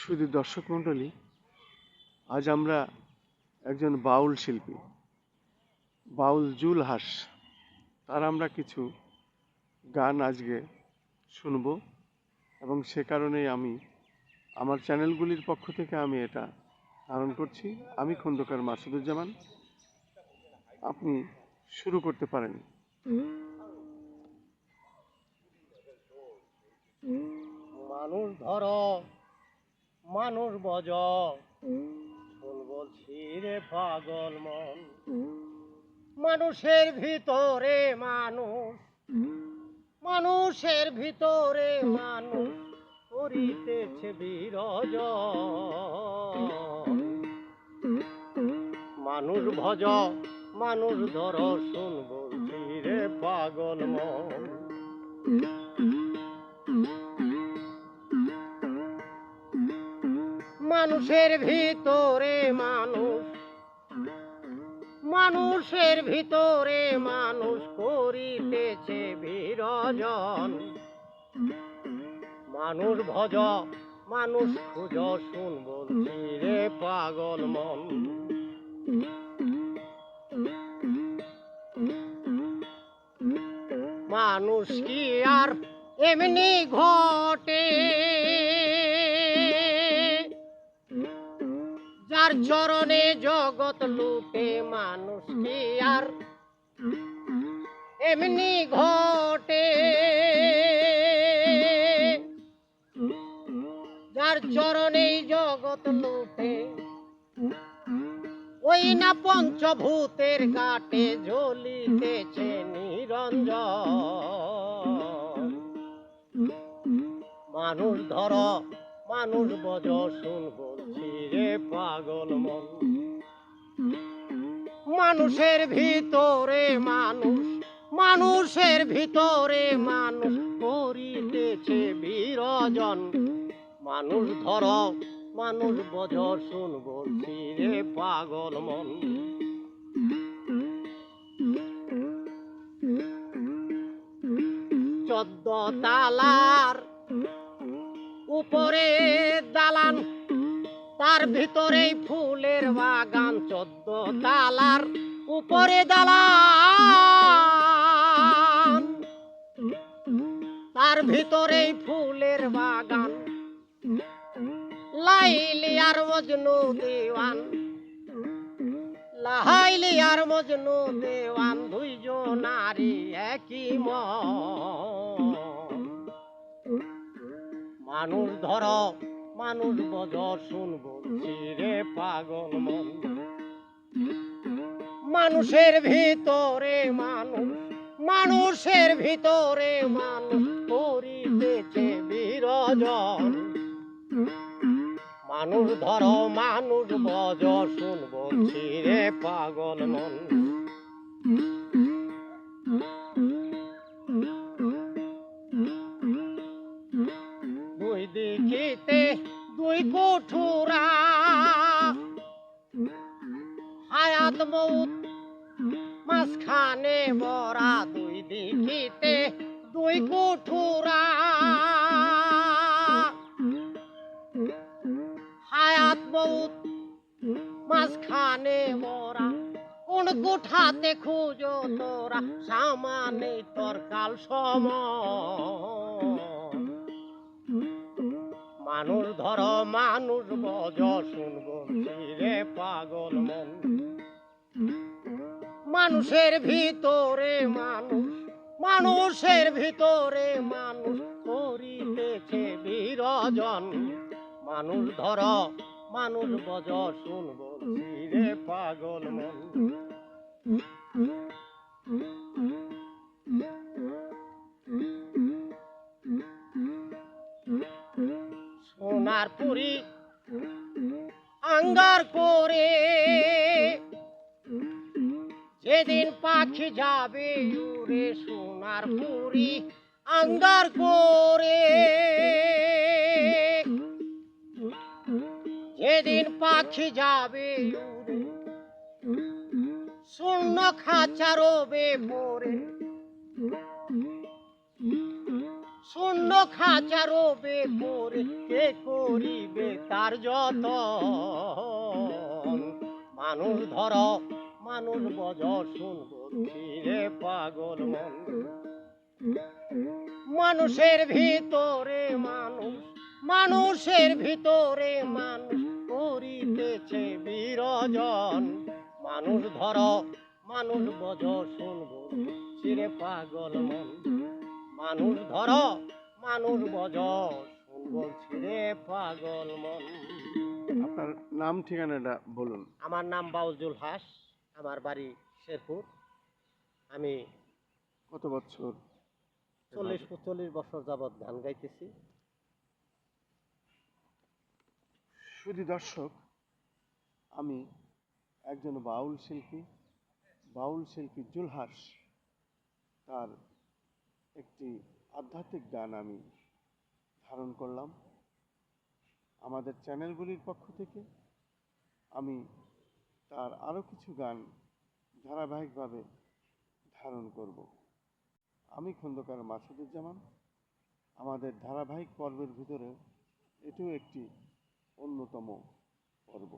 শুধু দর্শক মণ্ডলী, আজ আমরা একজন বাউল শিল্পী, বাউল জুল হাস, তার আমরা কিছু গান আজকে শুনব এবং সে কারণেই আমি আমার চ্যানেলগুলির পক্ষ থেকে আমি এটা ধারণ করছি। আমি খন্দকার মাসুদুজ্জামান। আপনি শুরু করতে পারেন। মানুষ ধর মানুষ বজ শোন বলছি রে পাগল মন। মানুষের ভিতরে মানুষ। মানুষের ভিতরে মানুষ করিতেছে বিরজ মানুষ ভজ মানুষ ধর শুন বলছি রে পাগল মন। মানুষের ভিতরে মানুষ। মানুষের ভিতরে মানুষ করিতেছে বিরজন। মানুষ ভজ, মানুষ খুঁজ, শুন বলছি রে পাগল মন। মানুষ কি আর এমনি ঘটে? যার চরণে জগৎ লুটে মানুষ কি আর? এমনি ঘটে। যার চরণে জগৎ লুটে ওই না পঞ্চভূতের কাটে জ্বলিতেছে নিরঞ্জন। মানুষ ধর, মানুষ বজ শুন বলছি রে পাগল মন। মানুষের ভিতরে মানুষ, মানুষের ভিতরে মানুষ করিতেছে বিরজন। মানুষ ধর, মানুষ বজ শুন বলছি রে পাগল মন। চোদ্দ তালার উপরে দালান তার ভিতরেই ফুলের বাগান, চোদ্দ তালার উপরে দালান। তার ভিতরেই ফুলের বাগান। লাইলি আর মজনু দেওয়ান। লাহাইলি আর মজনু দেওয়ান, দুইজন নারী একই মন। মানুষ ধর মানুষ বজ শুন বলছি রে পাগল মন। মানুষের ভিতরে মানুষ, মানুষের ভিতরে মানুষ করিতেছে বিরজন মানুষ ধর, মানুষ বজ শুন বলছি রে পাগল মন। হায়াত মৌত মাঝখানে বরা দুই দিকিতে দুই কুঠুরা। হায়াত মৌত মাঝখানে বরা, কোন কোঠাতে খুঁজো তোরা, সামানে তোর কাল সময়। মানুষ ধর, মানুষ বজ শুন বলছি রে পাগল মন। মানুষের ভিতরে মানুষ, মানুষের ভিতরে মানুষ করিতেছে বিরজন। মানুষ ধর, মানুষ বজ শুন বলছি রে পাগল মন। সোনার পুরি যেদিন পাখি যাবে উড়ে সোনার পুরি আঙ্গার করে। যেদিন পাখি যাবে শূন্য খাঁচা রবে পরে শূন্য খাঁচা রবে পরে কে করিবে তার যত মানুষ ধর মানুষ বজ শুনব ফিরে পাগল মন মানুষের ভিতরে মানুষ মানুষের ভিতরে মানুষ করিতেছে বিরজন। মানুষ ধর মানুষ বজ শুনব চিরে পাগল মন মানুষ ধর মানুষ বজ শুনব ছিড়ে পাগল মন আপনার নাম ঠিকানাটা বলুন। আমার নাম বাউজুল হাস। আমার বাড়ি শেরপুর। আমি কত বছর? চল্লিশ চল্লিশ বছর যাবৎ গান গাইতেছি। শুধু দর্শক আমি একজন বাউল শিল্পী। বাউল শিল্পী জুলহাস তার একটি আধ্যাত্মিক গান আমি ধারণ করলাম। আমাদের চ্যানেলগুলির পক্ষ থেকে আমি তার আরও কিছু গান ধারাবাহিকভাবে ধারণ করব। আমি খন্দকার মাসুদুজ্জামান। আমাদের ধারাবাহিক পর্বের ভিতরে এটিও একটি অন্যতম পর্ব।